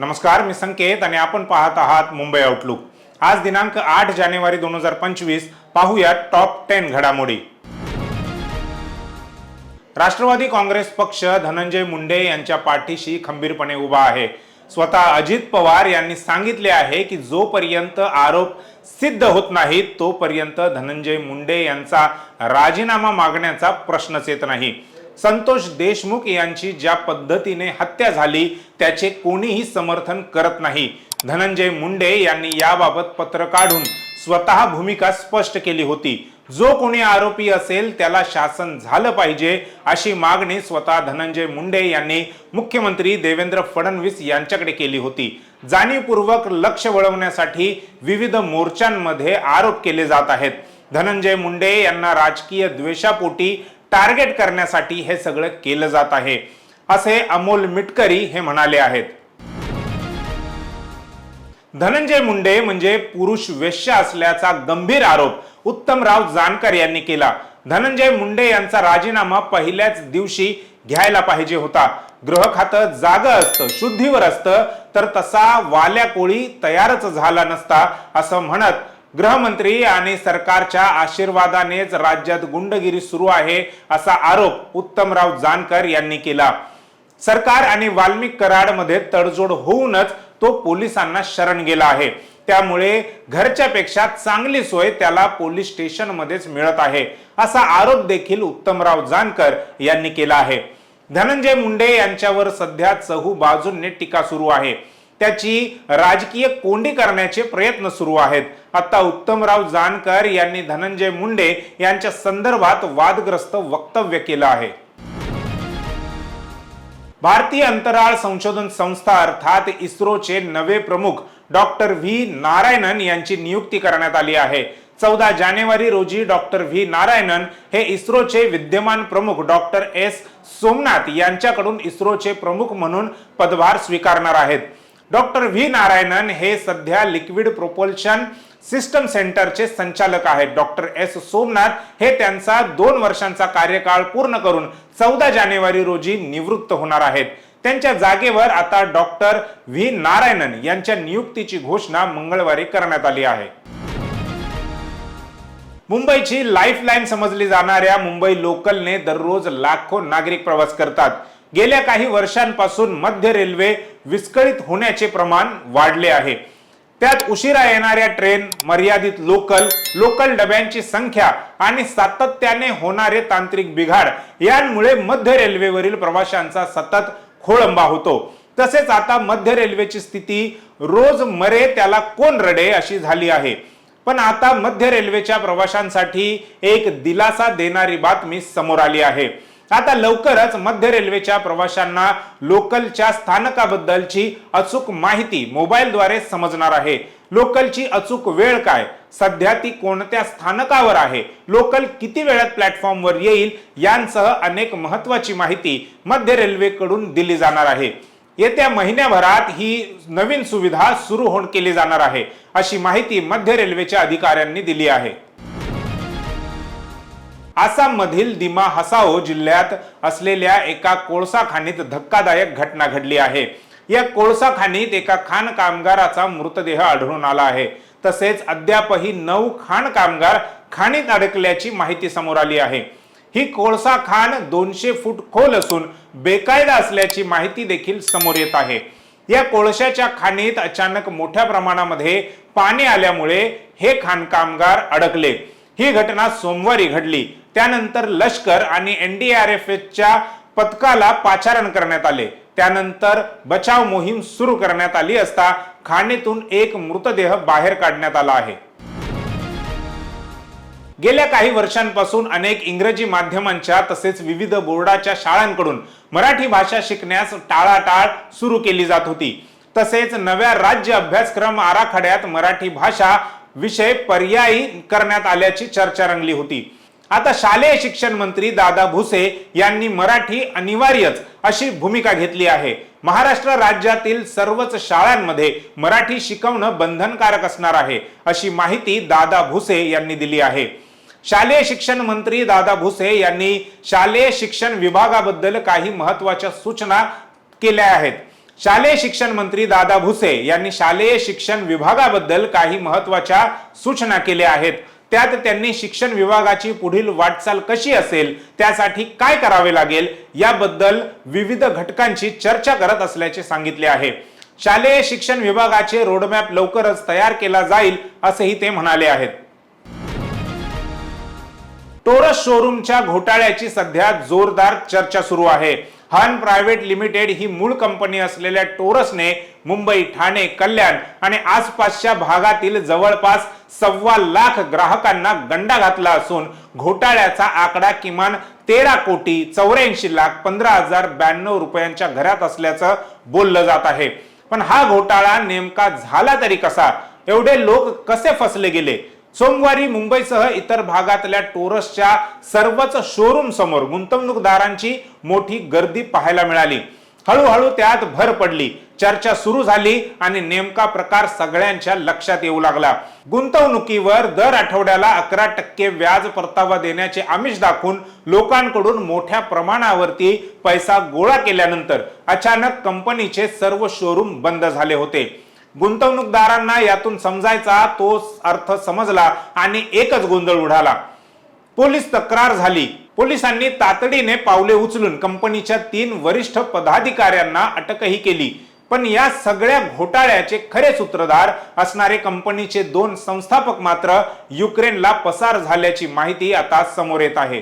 नमस्कार मी संकेत आणि आपण पाहत आहात मुंबई आउटलुक आज दिनांक आठ जानेवारी दोन हजार पंचवीस पाहूया टॉप टेन घडामोडी. राष्ट्रवादी काँग्रेस पक्ष धनंजय मुंडे यांच्या पाठीशी खंबीरपणे उभा आहे. स्वतः अजित पवार यांनी सांगितले आहे की जोपर्यंत आरोप सिद्ध होत नाहीत तोपर्यंत धनंजय मुंडे यांचा राजीनामा मागण्याचा प्रश्नच येत नाही. संतोष देशमुख यांची ज्या पद्धतीने हत्या झाली त्याचे कोणीही समर्थन करत नाही. धनंजय मुंडे यांनी याबाबत पत्र काढून स्वतः भूमिका स्पष्ट केली होती. जो कोणी आरोपी असेल त्याला शासन झालं पाहिजे अशी मागणी स्वतः धनंजय मुंडे यांनी मुख्यमंत्री देवेंद्र फडणवीस यांच्याकडे केली होती. जाणीवपूर्वक लक्ष वळवण्यासाठी विविध मोर्चांमध्ये आरोप केले जात आहेत. धनंजय मुंडे यांना राजकीय द्वेषापोटी टार्गेट करण्यासाठी हे सगळं केलं जात आहे असे अमोल मिटकरी हे म्हणाले आहेत. धनंजय मुंडे म्हणजे पुरुष वेश्या असल्याचा गंभीर आरोप उत्तमराव जानकर यांनी केला. धनंजय मुंडे यांचा राजीनामा पहिल्याच दिवशी घ्यायला पाहिजे होता. गृह खातं जाग असतं शुद्धीवर असतं तर तसा वाल्या कोळी तयारच झाला नसता असं म्हणत गृहमंत्री आणि सरकारच्या आशीर्वादानेच राज्यात गुंडगिरी सुरू आहे असा आरोप उत्तमराव जानकर यांनी केला. सरकार आणि वाल्मिक कराडमध्ये तडजोड होऊनच तो पोलिसांना शरण गेला आहे. त्यामुळे घरच्या पेक्षा चांगली सोय त्याला पोलीस स्टेशन मध्येच मिळत आहे असा आरोप देखील उत्तमराव जानकर यांनी केला आहे. धनंजय मुंडे यांच्यावर सध्या चहू बाजूंनी टीका सुरू आहे. त्याची राजकीय कोंडी करण्याचे प्रयत्न सुरू आहेत. आता उत्तमराव जानकर यांनी धनंजय मुंडे यांच्या संदर्भात वादग्रस्त वक्तव्य केलं आहे. भारतीय अंतराळ संशोधन संस्था अर्थात इस्रोचे नवे प्रमुख डॉक्टर व्ही नारायणन यांची नियुक्ती करण्यात आली आहे. चौदा जानेवारी रोजी डॉक्टर व्ही नारायणन हे इस्रोचे विद्यमान प्रमुख डॉक्टर एस सोमनाथ यांच्याकडून इस्रोचे प्रमुख म्हणून पदभार स्वीकारणार आहेत. डॉक्टर व्ही नारायणन हे सध्या लिक्विड प्रोपल्शन सिस्टम सेंटरचे संचालक आहेत. डॉक्टर एस सोमनाथ हे त्यांचा दोन वर्षांचा कार्यकाळ पूर्ण करून चौदा जानेवारी रोजी निवृत्त होणार आहेत. त्यांच्या जागेवर आता डॉक्टर व्ही नारायणन यांच्या नियुक्तीची घोषणा मंगळवारी करण्यात आली आहे. मुंबईची लाईफलाईन समजली जाणाऱ्या मुंबई लोकलने दररोज लाखो नागरिक प्रवास करतात. गेल्या काही वर्षांपासून मध्य रेल्वे विस्कळीत होण्याचे प्रमाण वाढले आहे. त्यात उशिरा येणाऱ्या ट्रेन मर्यादित लोकल लोकल डब्यांची संख्या आणि सातत्याने होणारे तांत्रिक बिघाड यांमुळे मध्य रेल्वेवरील प्रवाशांचा सतत खोळंबा होतो. तसेच आता मध्य रेल्वेची स्थिती रोज मरे त्याला कोण रडे अशी झाली आहे. पण आता मध्य रेल्वेच्या प्रवाशांसाठी एक दिलासा देणारी बातमी समोर आली आहे. आता लवकरच मध्य रेल्वेच्या प्रवाशांना लोकलच्या स्थानकाबद्दलची अचूक माहिती मोबाईलद्वारे समजणार आहे. लोकलची अचूक वेळ काय? सध्या ती कोणत्या स्थानकावर आहे? लोकल किती वेळात प्लॅटफॉर्मवर येईल? यांसह अनेक महत्वाची माहिती मध्य रेल्वेकडून दिली जाणार आहे. येत्या महिन्याभरात ही नवीन सुविधा सुरू होऊन केली जाणार आहे अशी माहिती मध्य रेल्वेच्या अधिकाऱ्यांनी दिली आहे. आसाममधील दिमा हसाओ जिल्ह्यात असलेल्या एका कोळसा खाणीत धक्कादायक घटना घडली आहे. या कोळसा खाणीत एका खाण कामगाराचा मृतदेह आढळून आला आहे. तसेच अद्यापही नऊ खाण कामगार खाणीत अडकल्याची माहिती समोर आली आहे. ही कोळसा खाण दोनशे फूट खोल असून बेकायदा असल्याची माहिती देखील समोर येत आहे. या कोळशाच्या खाणीत अचानक मोठ्या प्रमाणामध्ये पाणी आल्यामुळे हे खाण कामगार अडकले. ही घटना सोमवारी घडली. त्यानंतर लष्कर आणि एनडीआरएफच्या पथकाला पाचारण करण्यात आले. त्यानंतर बचाव मोहीम सुरू करण्यात आली असता खाणीतून एक मृतदेह बाहेर काढण्यात आला आहे. गेल्या काही वर्षांपासून अनेक इंग्रजी माध्यमांच्या तसेच विविध बोर्डाच्या शाळांकडून मराठी भाषा शिकण्यास टाळाटाळ सुरू केली जात होती. तसेच नव्या राज्य अभ्यासक्रम आराखड्यात मराठी भाषा विषय पर्यायी करण्यात आल्याची चर्चा रंगली होती. आता शालेय शिक्षण मंत्री दादा भुसे यांनी मराठी अनिवार्यच अशी भूमिका घेतली आहे. महाराष्ट्र राज्यातील सर्वच शाळांमध्ये मराठी शिकवणं बंधनकारक असणार आहे अशी माहिती दादा भुसे यांनी दिली आहे. शालेय शिक्षण मंत्री दादा भुसे यांनी शालेय शिक्षण विभागाबद्दल काही महत्त्वाच्या सूचना केल्या आहेत. शालेय शिक्षण मंत्री दादा भुसे यांनी शालेय शिक्षण विभागाबद्दल काही महत्त्वाच्या सूचना केल्या आहेत. त्यात त्यांनी शिक्षण विभागाची पुढील वाटचाल कशी असेल त्यासाठी काय करावे लागेल याबद्दल विविध घटकांची चर्चा करत असल्याचे सांगितले आहे. शालेय शिक्षण विभागाचे रोडमॅप लवकरच तयार केला जाईल असेही ते म्हणाले आहेत. टोरस शोरूमच्या घोटाळ्याची सध्या जोरदार चर्चा सुरू आहे. हन प्रायव्हेट लिमिटेड ही मूळ कंपनी असलेल्या टोरसने मुंबई ठाणे कल्याण आणि आसपासच्या भागातील जवळपास सव्वा लाख ग्राहकांना गंडा घातला असून घोटाळ्याचा आकडा किमान तेरा कोटी चौऱ्याऐंशी लाख पंधरा हजार ब्याण्णव रुपयांच्या घरात असल्याचं बोललं जात आहे. पण हा घोटाळा नेमका झाला तरी कसा? एवढे लोक कसे फसले गेले? सोमवारी मुंबईसह इतर भागातल्या टोरसच्या सर्वच शोरूम समोर गुंतवणूकदारांची मोठी गर्दी पाहायला मिळाली. हळूहळू त्यात भर पडली. चर्चा सुरू झाली आणि नेमका प्रकार सगळ्यांच्या लक्षात येऊ लागला. गुंतवणुकीवर दर आठवड्याला अकरा टक्के व्याज परतावा देण्याचे आमिष दाखवून लोकांकडून मोठ्या प्रमाणावरती पैसा गोळा केल्यानंतर अचानक कंपनीचे सर्व शोरूम बंद झाले होते. गुंतवणूकदारांना यातून समजायचा तो अर्थ समजला आणि एकच गोंधळ उडाला. पोलीस तक्रार झाली. पोलिसांनी तातडीने पावले उचलून कंपनीच्या तीन वरिष्ठ पदाधिकाऱ्यांना अटकही केली. पण या सगळ्या घोटाळ्याचे खरे सूत्रधार असणारे कंपनीचे दोन संस्थापक मात्र युक्रेनला पसार झाल्याची माहिती आता समोर येत आहे.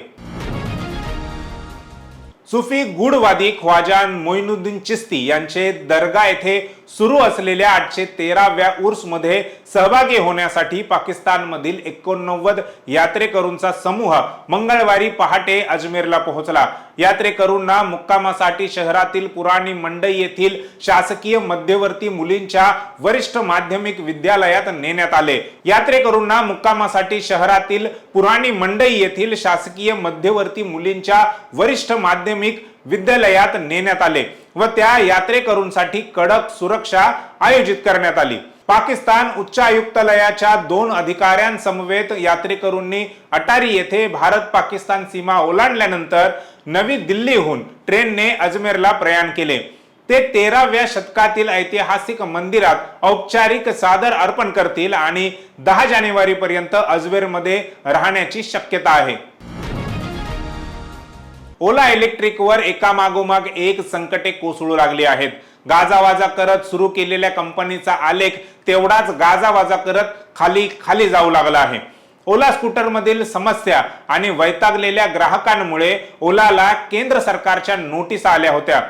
सुफी गुढवादी ख्वाजा मोइनुद्दीन चिस्ती यांचे दर्गा येथे सुरू असलेल्या आठशे तेराव्या उर्समध्ये सहभागी होण्यासाठी पाकिस्तानमधील एकोणनव्वद यात्रेकरूंचा समूह मंगळवारी पहाटे अजमेरला पोहोचला. यात्रेकरूंना मुक्कामासाठी शहरातील पुराणी मंडई येथील शासकीय मध्यवर्ती मुलींच्या वरिष्ठ माध्यमिक विद्यालयात नेण्यात आले. यात्रेकरूंना मुक्कामासाठी शहरातील पुराणी मंडई येथील शासकीय मध्यवर्ती मुलींच्या वरिष्ठ माध्यमिक विद्यालयात नेण्यात आले व त्या यात्रेकरूंसाठी कडक सुरक्षा आयोजित करण्यात आली. पाकिस्तान उच्चायुक्तालयाच्या दोन अधिकाऱ्यांसमवेत यात्रेकरूंनी अटारी येथे भारत पाकिस्तान सीमा ओलांडल्यानंतर नवी दिल्लीहून ट्रेनने अजमेरला प्रयाण केले. ते तेराव्या शतकातील ऐतिहासिक मंदिरात औपचारिक सादर अर्पण करतील आणि दहा जानेवारी पर्यंत अजमेरमध्ये राहण्याची शक्यता आहे. ओला इलेक्ट्रिकवर एकामागोमाग एक संकटे कोसळू लागली आहेत. गाजावाजा करत सुरू केलेल्या कंपनीचा आलेख तेवढाच गाजावाजा करत खाली खाली जाऊ लागला आहे. ओला स्कूटरमधील समस्या आणि वैतागलेल्या ग्राहकांमुळे ओलाला केंद्र सरकारच्या नोटीस आल्या होत्या.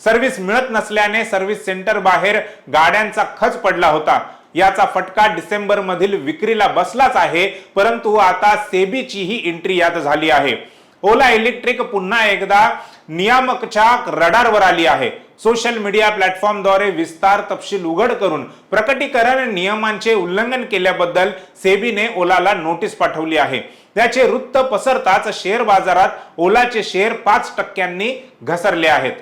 सर्व्हिस मिळत नसल्याने सर्व्हिस सेंटर बाहेर गाड्यांचा खच पडला होता. याचा फटका डिसेंबर मधील विक्रीला बसलाच आहे परंतु आता सेबीचीही एंट्री यात झाली आहे. ओला इलेक्ट्रिक पुन्हा एकदा नियामकच्या रडारवर आली आहे. सोशल मीडिया प्लॅटफॉर्मद्वारे विस्तार तपशील उघड करून प्रकटीकरण नियमांचे उल्लंघन केल्याबद्दल सेबीने ओलाला नोटीस पाठवली आहे. त्याचे वृत्त पसरताच शेअर बाजारात ओलाचे शेअर पाच टक्क्यांनी घसरले आहेत.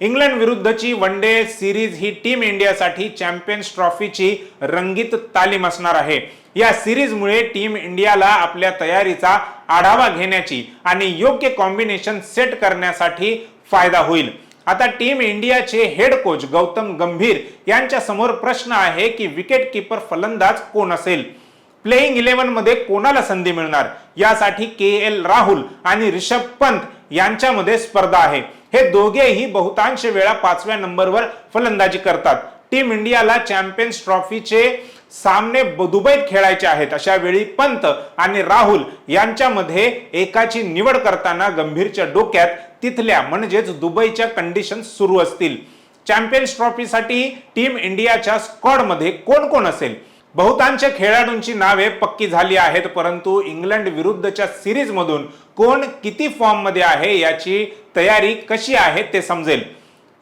इंग्लंड विरुद्धची वन डे सिरीज ही टीम इंडियासाठी चॅम्पियन्स ट्रॉफीची रंगीत तालीम असणार आहे. या सिरीजमुळे टीम इंडियाला आपल्या तयारीचा आढावा घेण्याची आणि योग्य कॉम्बिनेशन सेट करण्यासाठी फायदा होईल. आता टीम इंडियाचे हेड कोच गौतम गंभीर यांच्या समोर प्रश्न आहे की विकेट किपर फलंदाज कोण असेल? प्लेइंग इलेव्हनमध्ये कोणाला संधी मिळणार? यासाठी के एल राहुल आणि रिषभ पंत यांच्यामध्ये स्पर्धा आहे. हे दोघेही बहुतांश वेळा पाचव्या नंबरवर फलंदाजी करतात. टीम इंडियाला चॅम्पियन्स ट्रॉफीचे सामने दुबईत खेळायचे आहेत. अशा वेळी पंत आणि राहुल यांच्यामध्ये एकाची निवड करताना गंभीरच्या डोक्यात तिथल्या म्हणजेच दुबईच्या कंडिशन सुरू असतील. चॅम्पियन्स ट्रॉफीसाठी टीम इंडियाच्या स्कॉडमध्ये कोण कोण असेल? बहुतांश खेळाडूंची नावे पक्की झाली आहेत परंतु इंग्लंड विरुद्धच्या सिरीजमधून कोण किती फॉर्ममध्ये आहे याची तयारी कशी आहे ते समजेल.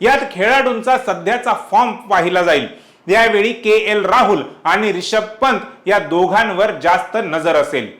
यात खेळाडूंचा सध्याचा फॉर्म पाहिला जाईल. यावेळी के एल राहुल आणि रिषभ पंत या दोघांवर जास्त नजर असेल.